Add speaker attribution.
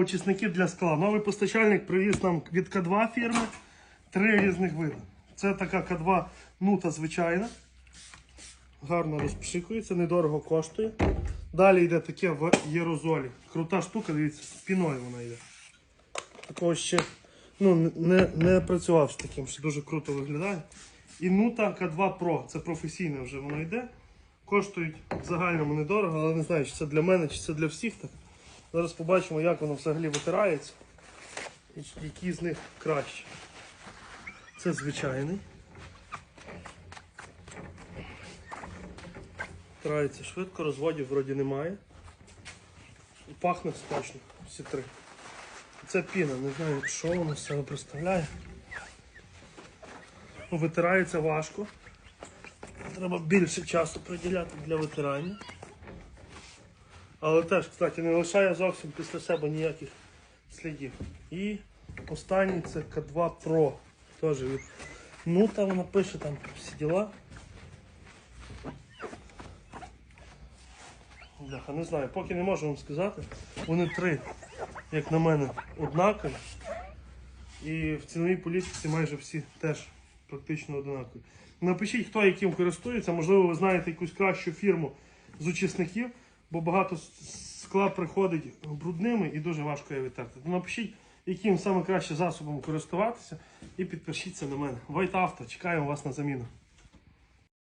Speaker 1: очисників для скла. Новий постачальник привіз нам від К2 фірми три різних види. Це така К2 нута звичайна. Гарно розпшикується, недорого коштує. Далі йде таке в єрозолі. Крута штука, дивіться, з піною вона йде. Такого ще ну, не, не працював з таким, що дуже круто виглядає. І Нута К2 Pro, це професійне вже воно йде. Коштують в загальному недорого, але не знаю, чи це для мене, чи це для всіх так. Зараз побачимо, як воно взагалі витирається. І які з них краще. Це звичайний. Витирається швидко, розводів вроді немає. І пахне смачно, всі три. Це піна, не знаю, що воно з себе представляє. Ну, Витирається важко. Треба більше часу приділяти для витирання. Але теж, кстати, не лишає зовсім після себе ніяких слідів. І останній це К2 Pro. Теж від ну там вона пише там всі діла. Бляха, не знаю, поки не можу вам сказати. Вони три, як на мене, однакові. І в ціновій політиці майже всі теж практично однакові. Напишіть, хто яким користується, можливо, ви знаєте якусь кращу фірму з очисників, бо багато скла приходить брудними і дуже важко її витерти. То напишіть, яким саме краще засобом користуватися, і підпишіться на мене. Вайт Авто, чекаємо вас на заміну.